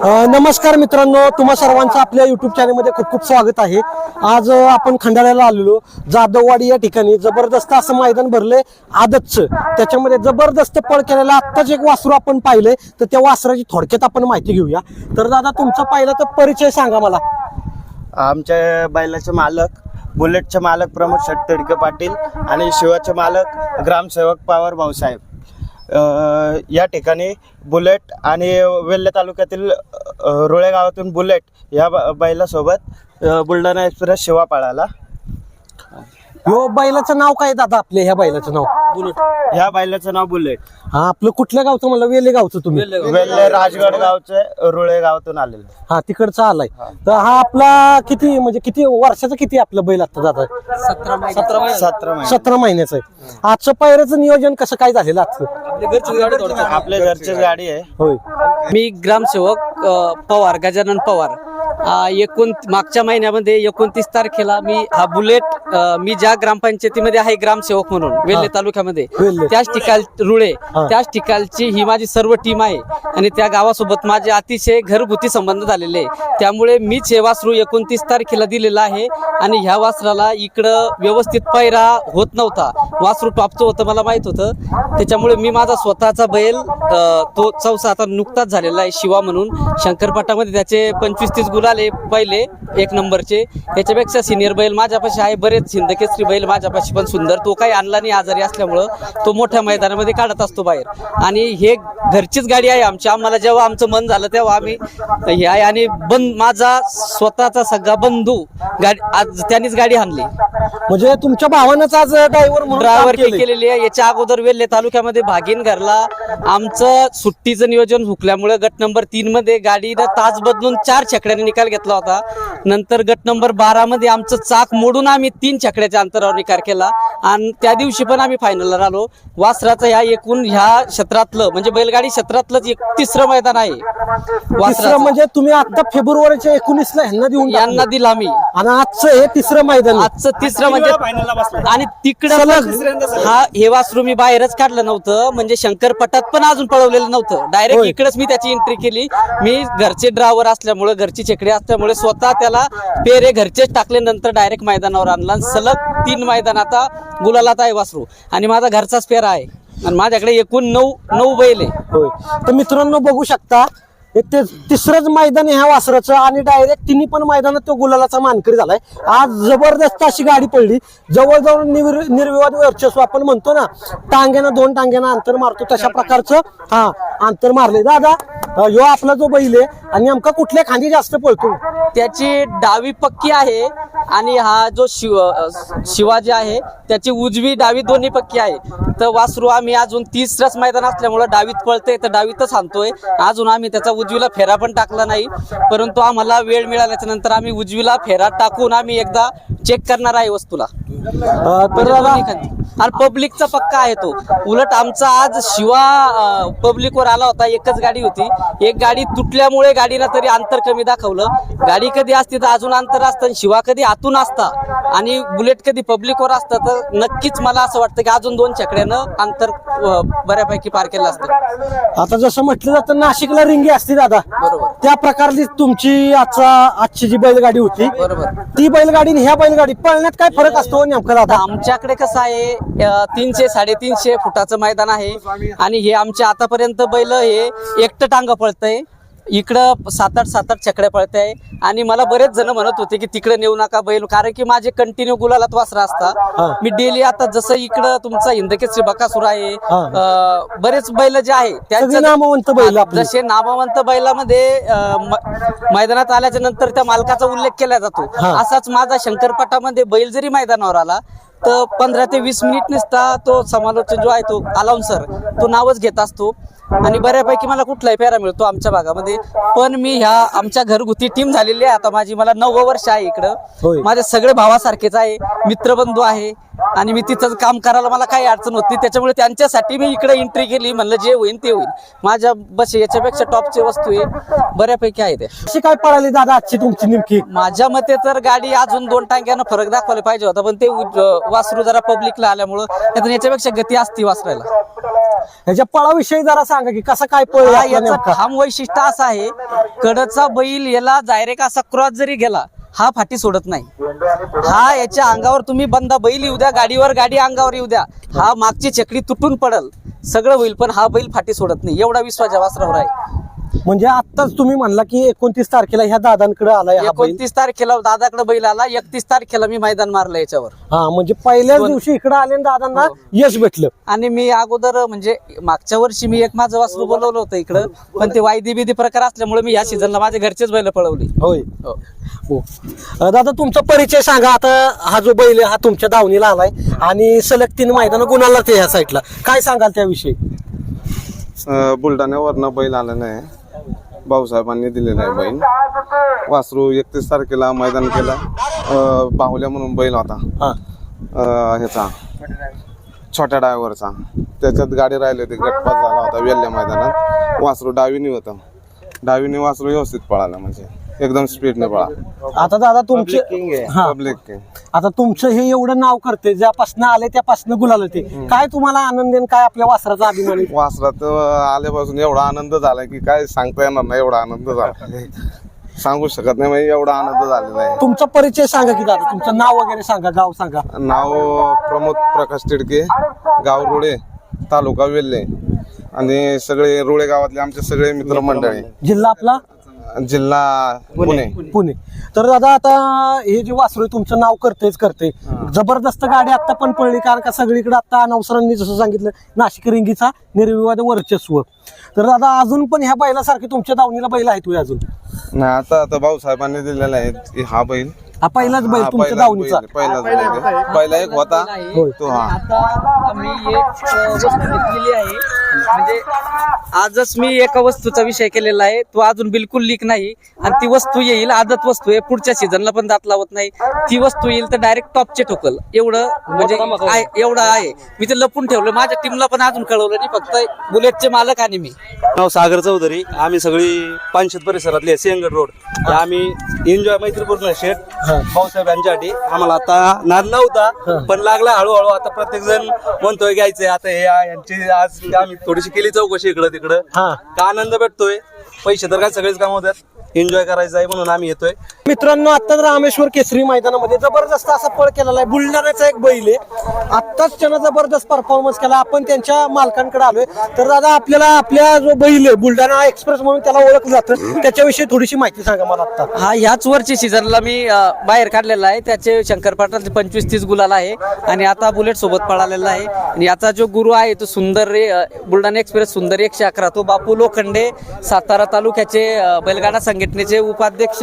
नमस्कार मित्रांनो तुम्हा सर्वांचं आपल्या युट्यूब चॅनलमध्ये खूप खूप स्वागत आहे. आज आपण खंडाळ्याला आलेलो. जाधववाडी या ठिकाणी जबरदस्त असं मैदान भरलंय आदतचं. त्याच्यामध्ये जबरदस्त पळ केलेला आत्ताच एक वासरू आपण पाहिलंय. तर त्या वासराची थोडक्यात आपण माहिती घेऊया. तर दादा तुमचा पहिला तर परिचय सांगा मला. आमच्या बैलाचे मालक बुलेटचे मालक प्रमोद शेट्टडके पाटील आणि शिवाचे मालक ग्रामसेवक पावर भाऊसाहेब. या ठिकाणी बुलेट आणि वेल्हे तालुक्यातील रुळे गावातून बुलेट या बैलासोबत बुलढाणा एक्सप्रेस शिवा पाळाला हो बैलाचं नाव काय दादा आपल्या ह्या बैलाचं नाव? ह्या बैलाचं नाव बुलेट हा आपलं कुठल्या गावचं म्हणलं? वेले गावचं तुम्ही वेल्हे राजगड गावचे रुळे गावातून आलेलं. हा तिकडचा आलाय. तर हा आपला किती म्हणजे किती वर्षाचा किती आपलं बैल आता दादा? सतरा महिने. सतरा महिन्याचं आहे. आजचं पायऱ्याचं नियोजन कसं काय झालेलं आजचं? आपल्या घरचीच गाडी आहे. होय. मी ग्रामसेवक अ, पवार गजानन पवार. एकूण मागच्या महिन्यामध्ये एकोणतीस तारखेला मी हा बुलेट मी ज्या ग्रामपंचायतीमध्ये आहे ग्रामसेवक म्हणून वेल्हे तालुक्यामध्ये. त्याच ठिकाण रुळे. त्याच ठिकाणची ही माझी सर्व टीम आहे आणि त्या गावासोबत माझे अतिशय घरगुती संबंध झालेले आहे. त्यामुळे मीच हे वासरू एकोणतीस तारखेला दिलेलं आहे आणि ह्या वासराला इकडं व्यवस्थित पैरा होत नव्हता वासरू टॉपचं होतं मला माहीत होतं त्याच्यामुळे मी माझा स्वतःचा बैल तो चौसा आता नुकताच झालेला आहे शिवा म्हणून शंकरपाटामध्ये त्याचे पंचवीस तीस गुलाले पहिले एक नंबरचे. त्याच्यापेक्षा सिनियर बैल माझ्यापाशी आहे बरेच हिंदकेसरी बैल माझ्यापाशी पण सुंदर. तो काही आणला नाही आजारी असल्यामुळं तो मोठ्या मैदानामध्ये काढत असतो बाहेर. आणि हे घरचीच गाडी आहे आमची. आम्हाला जेव्हा आमचं मन झालं तेव्हा आम्ही हे आहे. आणि बंद माझा स्वतःचा सगळा बंधू गाडी आज त्यांनीच गाडी आणली म्हणजे तुमच्या भावानंच आज ड्रायव्हर ड्रायव्हर. केलेली आहे. याच्या अगोदर वेल्हे तालुक्यामध्ये भागीन घरला. आमचं सुट्टीचं नियोजन हुकल्यामुळे गट नंबर तीन मध्ये गाडीनं तास बदलून चार छकड्याने निकाल घेतला होता. नंतर गट नंबर बारा मध्ये आमचं चाक मोडून आम्ही तीन छकड्याच्या अंतरावर निकाल केला. आणि त्या दिवशी पण आम्ही फायनलला राहिलो. वासराचं ह्या एकूण ह्या क्षेत्रातलं म्हणजे बैलगाडी क्षेत्रातलंच एक तिसरं मैदान आहे. तिसरं वासराचं. म्हणजे तुम्ही आता फेब्रुवारीच्या एकोणीसला ह्यांना देऊन यांना. दिला मी आणि आजचं हे तिसरं मैदान आहे. आजचं तिसरं म्हणजे आणि तिकडं पण हा हे वासरू मी बाहेरच काढलं नव्हतं. म्हणजे शंकरपटात पण अजून पळवलेलं नव्हतं. डायरेक्ट होय. इकडेच मी त्याची एंट्री केली. मी घरचे ड्रायव्हर असल्यामुळे घरची चेकडे असल्यामुळे स्वतः त्याला पेरे घरचेच टाकले नंतर डायरेक्ट मैदानावर आणला. आणि सलग तीन मैदान आता गुलालात आहे वासरू. आणि माझा घरचाच पेरा आहे. आणि माझ्याकडे एकूण नऊ नऊ बैल आहे. होय. तर मित्रांनो बघू शकता ते तिसरंच मैदान आहे ह्या वासराचं आणि डायरेक्ट तिन्ही पण मैदानात तो गुलालाचा मानकरी झालाय. आज जबरदस्त अशी गाडी पडली. जवळजवळ निर्वि- निर्विवाद वर्चस्व आपण म्हणतो ना टांग्यानं दोन टांग्यानं अंतर मारतो तशा प्रकारचं. हा अंतर मारले दादा यो ह्यो आपला जो बैल आहे आणि नेमका कुठल्या खांदी जास्त पळतो? त्याची डावी पक्की आहे आणि हा जो शिव शिवाजी आहे त्याची उजवी डावी दोन्ही पक्की आहे. तर वासरू आम्ही अजून तिसरंच मैदान असल्यामुळं डावीत पळते तर डावीतच आणतोय. अजून आम्ही त्याचा उजवीला फेरा पण टाकला नाही परंतु आम्हाला वेळ मिळाल्याच्या नंतर आम्ही उजवीला फेरा टाकून आम्ही एकदा चेक करणार आहे वस्तूला. तर. आणि पब्लिकचा पक्का आहे तो. उलट आमचा आज शिवा पब्लिकवर आला होता एकच गाडी होती. एक गाडी तुटल्यामुळे गाडीला तरी अंतर कमी दाखवलं. गाडी कधी असती तर अजून अंतर असतं आणि शिवा कधी आतून असता आणि बुलेट कधी पब्लिकवर असतं तर नक्कीच मला असं वाटतं की अजून दोन चकड्यानं अंतर बऱ्यापैकी पार केलं असतं. आता जसं म्हटलं जातं नाशिकला रिंगी असते दादा. बरोबर. त्या प्रकारची तुमची आजचा आजची जी बैलगाडी होती बरोबर. ती बैलगाडी ह्या बैलगाडी पळण्यात काय फरक असतो नेमका दादा? आमच्याकडे कसं आहे अं, तीनशे साडेतीनशे फुटाचं मैदान आहे. आणि हे आमच्या आतापर्यंत बैल हे एकटं टांग पळतंय. इकडं सात आठ सात आठ छकड्या पळताय आणि मला बरेच जण म्हणत होते की तिकडे नेऊ नका बैल कारण की माझे कंटिन्यू गुलालात वासरा. असता मी डेली आता जसं इकडं तुमचा हिंदकेसरी बकासूर आहे. अं, बरेच बैल जे आहे सगळी नामवंत बैल आपली. जसे नामवंत बैलामध्ये अं, म- मैदानात आल्याच्यानंतर त्या मालकाचा उल्लेख केला जातो हा. असाच माझा शंकरपटामध्ये बैल जरी मैदानावर आला तर पंधरा ते वीस मिनिट नसता तो समालोचन जो आहे तो अलाउन्सर तो नावच घेत असतो. आणि बऱ्यापैकी मला कुठलाही पेरा मिळतो आमच्या भागामध्ये. पण मी ह्या आमच्या घरगुती टीम झालेली आहे. आता माझी मला नव्वद वर्ष आहे. इकडं. माझे सगळे भावासारखेच आहे. मित्रबंधू आहे. आणि मी तिथं काम करायला मला काही अडचण होती त्याच्यामुळे त्यांच्यासाठी मी इकडे एंट्री केली. म्हणलं जे होईल ते होईल माझ्या बस याच्यापेक्षा टॉपची वस्तू आहे बऱ्यापैकी आहे ते कशी काय पळाली दादा आजची तुमची नेमकी? माझ्या मते तर गाडी अजून दोन टांग्यानं फरक दाखवायला पाहिजे होता पण ते वासरू जरा पब्लिकला आल्यामुळं नाहीतर याच्यापेक्षा गती असती वासरायला. ह्याच्या पळाविषयी जरा सांगा की कसा काय पळ हा याचं ठाम वैशिष्ट्य असं आहे. कडचा बैल याला डायरेक्ट असा क्रॉस जरी गेला हा फाटी सोडत नाही. हा याच्या अंगावर तुम्ही बंदा बैल येऊ द्या गाडीवर गाडी अंगावर येऊ द्या. हा मागची चकडी तुटून पडल. सगळं होईल पण हा बैल फाटी सोडत नाही. एवढा विश्वास या वासरावर आहे. म्हणजे आताच तुम्ही म्हणला की एकोणतीस तारखेला ह्या दादांकडे हा बैल. एकोणतीस तारखेला दादाकडे बैल आला एकतीस तारखेला मी मैदान मारलं याच्यावर. हा म्हणजे पहिल्याच दिवशी इकडे आले आणि दादांना यश भेटलं. आणि मी अगोदर म्हणजे मागच्या वर्षी मी एक माझं वासरू बोलवलं होतं इकडं पण ते वायदी बिदी प्रकार असल्यामुळे मी या सीझनला माझ्या घरचेच बैल पळवली. होय. हो. अं, दादा तुमचा परिचय सांगा. आता हा जो बैल आहे हा तुमच्या दावणीला आलाय आणि सलग तीन मैदान गुणाला ते ह्या साईडला. काय सांगाल त्याविषयी? अ, बुलढाण्यावरनं बैल आलं नाही. भाऊसाहेबांनी दिलेला आहे बैल. वासरू एकतीस तारखेला मैदान केलं. अ, बाहुल्या म्हणून बैल होता. हा. अ, ह्याचा. छोट्या ड्रायव्हरचा त्याच्यात गाडी राहिली होती गटपास झाला होता वेल्ल्या मैदानात. वासरू डावीनी होतं. डावीनी वासरू व्यवस्थित पळाला म्हणजे. एकदम स्पीडने पळा. आता दादा तुमचे हा. पब्लिक आता तुमचं हे एवढं नाव करते ज्यापासनं आले त्यापासनं गुलाल ते काय तुम्हाला आनंद आणि काय आपल्या वासराचा अभिमान आहे? वासरात आल्यापासून एवढा आनंद झाला की काय सांगता येणार नाही एवढा आनंद झाला. सांगू शकत नाही म्हणजे एवढा आनंद झालेला आहे. तुमचा परिचय सांगा की दादा तुमचं नाव वगैरे सांगा गाव सांगा. नाव प्रमोद प्रकाश तिडके गाव रुळे तालुका वेल्हे. आणि सगळे रुळे गावातले आमचे सगळे मित्रमंडळी. जिल्हा आपला? जिल्हा पुणे. पुणे. तर दादा आता हे जे वासरू आहे, तुमचं नाव करतेच करते. जबरदस्त गाडी आता पण पडली कारण का सगळीकडे आता अनवसरांनी जसं सांगितलं नाशिक रिंगीचा निर्विवाद वर्चस्व. तर दादा अजून पण ह्या बैलासारखे तुमच्या दावणीला बैल आहेत होय अजून? नाही आता आता भाऊसाहेबांनी दिलेला आहे की हा बैल. हा पहिलाच बैल हा, तुमच्या दावणीचा. पहिला एक होता. होय. तो हा. आता मी एक अ, वस्तू घेतलेली आहे. म्हणजे आजच मी एका वस्तूचा विषय केलेला आहे. तो अजून बिलकुल लीक नाही. आणि ती वस्तू येईल आदत वस्तू आहे. पुढच्या सीझनला पण दात लावत नाही. ती वस्तू येईल तर डायरेक्ट टॉपचे ठोकल. एवढं म्हणजे आहे- एवढं आहे. मी ते लपून ठेवलं. माझ्या टीमला पण अजून कळवलं नाही. फक्त बुलेटचे मालक आणि मी. नाव सागर चौधरी. आम्ही सगळी पानशेत परिसरातले सिंहगड रोड. आम्ही एन्जॉय मैत्रीपूर्ण शेट भाऊसाहेब यांच्यासाठी आम्हाला आता नाद नव्हता पण लागला हळूहळू. आता प्रत्येक जण म्हणतोय घ्यायचंय आता हे यांची आज आम्ही थोडीशी केली चौकशी इकडं तिकडं. का आनंद भेटतोय? पैसे तर काय सगळेच काम होतात एन्जॉय करायचं आहे म्हणून आम्ही येतोय. मित्रांनो आता रामेश्वर केसरी मैदानामध्ये जबरदस्त असा पळ केलेला आहे. बुलढाण्याचा एक बैल आहे. आत्ताच त्यानं जबरदस्त परफॉर्मन्स केला. आपण त्यांच्या मालकांकडे आलोय. तर दादा आपल्याला आपल्या जो बैल आहे बुलढाणा एक्सप्रेस म्हणून त्याला ओळखलं जातं. त्याच्याविषयी थोडीशी माहिती सांगा मला आता. हा ह्याच वरची सीझनला मी बाहेर काढलेला आहे. त्याचे शंकर पाटलाचे पंचवीस तीस गुलाल आहे. आणि आता बुलेट सोबत पळालेला आहे. आणि याचा जो गुरु आहे तो सुंदर बुलढाणा एक्सप्रेस सुंदर एकशे अकरा तो बापू लोखंडे सातारा तालुक्याचे बैलगाडा संघटनेचे उपाध्यक्ष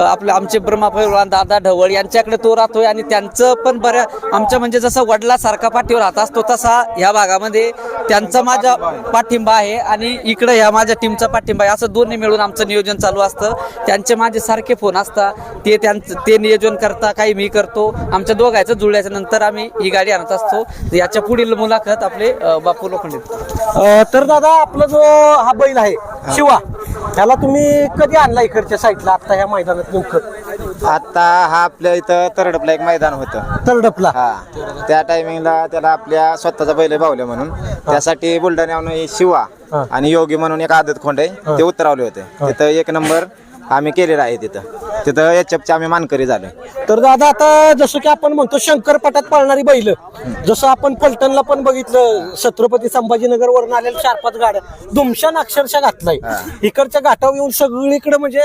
आपले आमचे ब्रह्मा पैलवान दादा ढवळ यांच्याकडे तो राहतोय आणि त्यांचं पण बऱ्या आमच्या म्हणजे जसं वडिलासारखा पाठीवर राहत असतो तसा ह्या भागामध्ये त्यांचा माझा पाठिंबा आहे आणि इकडे ह्या माझ्या टीमचा पाठिंबा आहे. असं दोन्ही मिळून आमचं नियोजन चालू असतं. त्यांचे माझे सारखे फोन असतात. ते त्यांचं ते नियोजन करता काही मी करतो. आमच्या दोघांचं जुळल्याच्या नंतर आम्ही ही गाडी आणत असतो. याच्या पुढील मुलाखत आपले बापू लोखंडे. तर दादा आपला जो हा बैल आहे शिवा त्याला तुम्ही कधी आणला इकडच्या साईडला? आता ह्या मैदानात नेमकं? आता हा आपल्या इथं तरडपला एक मैदान होतं. तरडपला? हा. त्या टायमिंगला त्याला आपल्या स्वतःचा बैल बावले म्हणून. त्यासाठी बुलढाण्याहून हे शिवा. आणि योगी म्हणून एक आदत खोंड आहे ते उतरवले होते. तिथं एक नंबर आम्ही केलेला आहे तिथं. तिथं एचपचे आम्ही मानकरी झालो तर दादा आता जसं की आपण म्हणतो शंकरपटात पाळणारी बैल. जसं आपण पलटणला पण बघितलं छत्रपती संभाजीनगर वरून आलेल्या चार पाच गाड्या. दुमशान अक्षरशः घातलाय. इकडच्या घाटावर येऊन सगळीकडे म्हणजे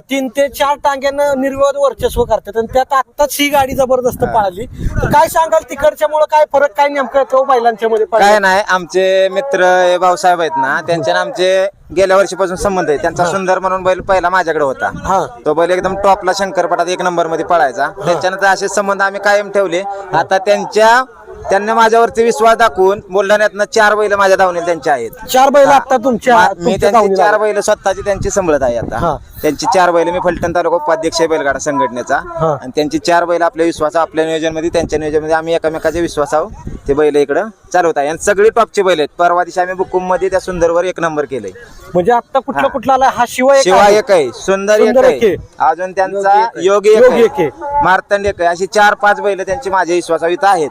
तीन ते चार टांग्यानं निर्विवाद वर्चस्व करतात आणि त्यात आत्ताच ही गाडी जबरदस्त पाळली. तर काय सांगाल तिकडच्यामुळे काय फरक काय नेमकं तो बैलांच्या मध्ये काय? नाही आमचे मित्र हे भाऊसाहेब आहेत ना त्यांच्या आमचे गेल्या वर्षीपासून संबंध आहे. त्यांचा सुंदर म्हणून बैल पहिला माझ्याकडे हा. होता तो बैल एकदम टॉपला शंकरपटात एक नंबरमध्ये पळायचा त्याच्यानंतर असे संबंध आम्ही कायम ठेवले. आता त्यांच्या त्यांनी माझ्यावरती विश्वास दाखवून बुलढाण्यातनं चार बैल माझ्या धावणे त्यांच्या आहेत. चार बैल आता तुमच्या मा- मी तुमच्या त्यांची चार. बैल स्वतःची त्यांची सांभाळत आहे हा. आता त्यांची चार बैल मी फलटण तालुका उपाध्यक्ष आहे बैलगाडा संघटनेचा. हा. आणि त्यांची चार बैल आपल्या विश्वास आपल्या नियोजनमध्ये त्यांच्या नियोजनमध्ये आम्ही एकमेकाच्या विश्वासावर ते बैल इकडं चालवत आहे. आणि सगळी टॉपची बैल आहेत. परवा दिवशी आम्ही बुकुममध्ये त्या सुंदरवर एक नंबर केलंय. म्हणजे आता कुठला कुठला आला? हा शिवा एक शिवा आहे. एक आहे. सुंदर एक सुंदर एक आहे. आहे. अजून त्यांचा योगी योगी एक एक आहे. मार्तंड एक आहे. अशी चार पाच बैल त्यांची माझ्या विश्वासावर इथं आहेत.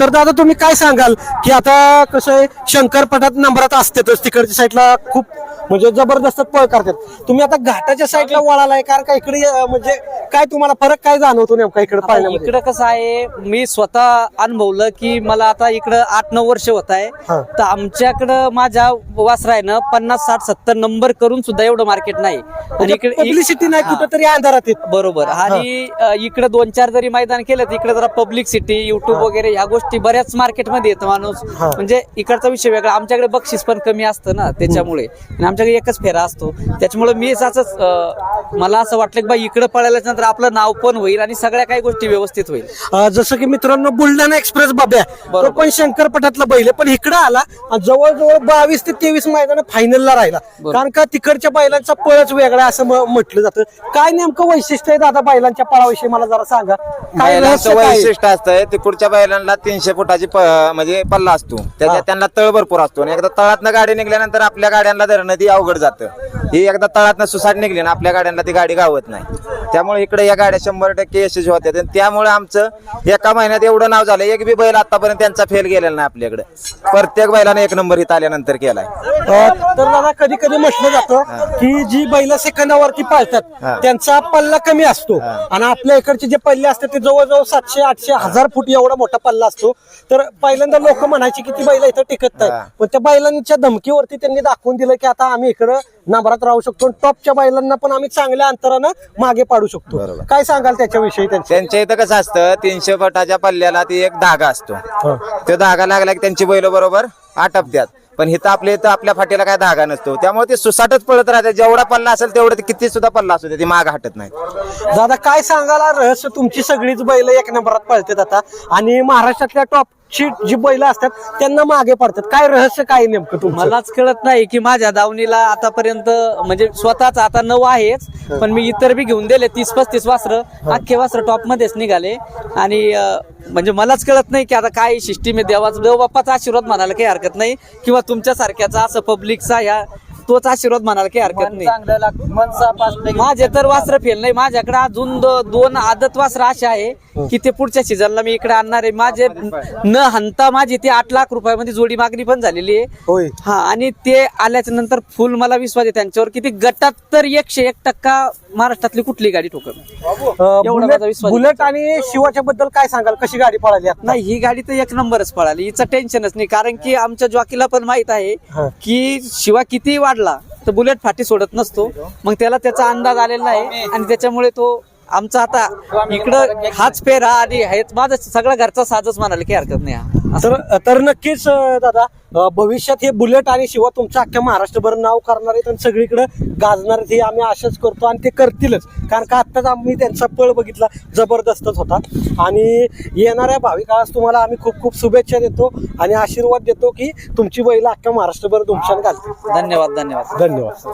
तर दादा तुम्ही काय सांगाल? की आता कसं आहे शंकरपटात नंबरात असतेच तिकडच्या साईडला खूप म्हणजे जबरदस्त पळ करतात तुम्ही आता घाटाच्या साईडला वळालाय कारण का इकडे म्हणजे काय तुम्हाला फरक काय जाणवतो नेमका इकडे पाहिल्यामध्ये इकडं कसं आहे मी स्वतः अनुभवलं की मला आता इकडं आठ नऊ वर्ष होत आहे. तर आमच्याकडं माझ्या वासरायनं पन्नास साठ सत्तर नंबर करून सुद्धा एवढं मार्केट नाही. आणि इकडे पब्लिसिटी नाही हा. कुठं तरी अंधारात बरोबर. आणि इकडे दोन चार जरी मैदान केलं तर इकडे जरा पब्लिक सिटी युट्यूब वगैरे ह्या गोष्टी बऱ्याच मार्केटमध्ये येतं माणूस. हा. म्हणजे इकडचा विषय वेगळा. आमच्याकडे बक्षीस पण कमी असतं ना त्याच्यामुळे. आणि आमच्याकडे एकच फेरा असतो. त्याच्यामुळे मी असंच अ, मला असं वाटलं की बा इकडे पळाल्याच्या नंतर आपलं नाव पण होईल आणि सगळ्या काही गोष्टी व्यवस्थित होईल. अ, जसं की मित्रांनो बुलढाणा एक्सप्रेस बाब्या. तो बरोबर. पण शंकरपटातला बैल आहे. पण इकडे आला आणि जवळजवळ बावीस ते तेवीस मैदान फायनलला राहिला. कारण का तिकडच्या बैलांचा पळच वेगळा आहे असं म- म्हटलं जातं. काय नेमकं वैशिष्ट्य आहे दादा बैलांच्या पळाविषयी? मला जरा सांगा. काय रहस्य बैलांचं काय आहे? वैशिष्ट्य असतंय तिकडच्या बैलांना तीनशे फुटाची प- म्हणजे पल्ला असतो. त्याच्यात त्यांना तळ भरपूर असतो. आणि एकदा तळातनं गाडी निघल्यानंतर आपल्या गाड्यांना धरणं ती अवघड जातं. ही एकदा तळातनं सुसाट निघली ना आपल्या गाड्यांना ती गाडी गावत नाही. त्यामुळे इकडे या गाड्या शंभर टक्के यशस्वी होत्या आणि त्यामुळे आमचं एका महिन्यात एवढं नाव झालं. एक बी बैल आतापर्यंत त्यांचा फेल गेलेला नाही आपल्याकडे. प्रत्येक बैलाने एक नंबर इथं आल्यानंतर केलाय. अ, तर दादा कधी कधी म्हटलं जातं की जी बैल सेकंदावरती पाळतात हा. त्यांचा पल्ला कमी असतो. आणि आपल्या इकडचे जे पल्ले असतात ते जवळजवळ सातशे आठशे हजार फूट एवढा मोठा पल्ला असतो. तर पहिल्यांदा लोक म्हणायचे की ती बैल इथं टिकत नाही. पण त्या बैलांच्या धमकीवरती त्यांनी दाखवून दिलं की आता आम्ही इकडं नंबरात राहू शकतो टॉपच्या बैलांना पण आम्ही चांगल्या अंतरानं मागे पाडू शकतो. काय सांगाल त्याच्याविषयी त्यांच्या त्यांच्या इथं कसं असतं तीनशे फटाच्या पल्ल्याला ती एक धागा असतो. तो धागा लागला की त्यांची बैल बरोबर आटपत्यात. पण इथं आपल्या इथं आपल्या फाटीला काय धागा नसतो. त्यामुळे ते सुसाटच पळत राहते. जेवढा पल्ला असेल तेवढं ते किती सुद्धा पल्ला असू दे ते माग हटत नाही दादा काय सांगाला? रहस्य तुमची सगळीच बैल एक नंबरात पळतात आता. आणि महाराष्ट्रातल्या टॉप जी बैल असतात त्यांना मागे पडतात. काय रहस्य काय नेमकं तुमचं? मलाच कळत नाही की माझ्या दावणीला आतापर्यंत म्हणजे स्वतःच आता नऊ आहेच पण मी इतर बी घेऊन दिले तीस पस्तीस वासर अख्खे वासर टॉप मध्येच निघाले. आणि अं, म्हणजे मलाच कळत नाही की आता काय सिस्टीम आहे देवाचा देव बाप्पाचा आशीर्वाद म्हणायला काही हरकत नाही किंवा तुमच्या सारख्याचा असं पब्लिकचा ह्या तोच आशीर्वाद म्हणायला काही हरकत नाही. माझे तर वासर फेल नाही. माझ्याकडे अजून दो- दोन आदत वासर असे आहे की ते पुढच्या सीझनला मी इकडे आणणार आहे. माझे न हंता माझी ती आठ लाख रुपयामध्ये जोडी मागणी पण झालेली आहे. होय. हा आणि ते आल्याच्यानंतर फुल मला विश्वास आहे त्यांच्यावर किती गटात तर एकशे एक टक्का महाराष्ट्रातली कुठली गाडी ठोकर अ, एवढा माझा बुलेट विश्वास बुलेट आणि शिवाच्या बद्दल काय सांगाल? कशी गाडी पळाली आता? नाही ही गाडी तर एक नंबरच पळाली. हिचं टेन्शनच नाही. कारण की आमच्या जॉकीला पण माहीत आहे हा. की शिवा किती वाढला तर बुलेट फाटी सोडत नसतो मग त्याला त्याचा अंदाज आलेला आहे आणि त्याच्यामुळे तो आमचा आता इकडं हाच पेरा आणि हेच माझा सगळा घरचा साजच म्हणाले की हरकत नाही हा. तर तर नक्कीच दादा भविष्यात हे बुलेट आणि शिवा तुमचं अख्ख्या महाराष्ट्रभर नाव करणार आहेत आणि सगळीकडे गाजणार आहेत हे आम्ही आशाच करतो आणि ते करतीलच. कारण का आत्ताच आम्ही त्यांचा पळ बघितला जबरदस्तच होता. आणि येणाऱ्या भावी काळात तुम्हाला आम्ही खूप खूप शुभेच्छा देतो आणि आशीर्वाद देतो की तुमची बैल अख्ख्या महाराष्ट्रभर तुमच्यात घालतील. धन्यवाद धन्यवाद. धन्यवाद.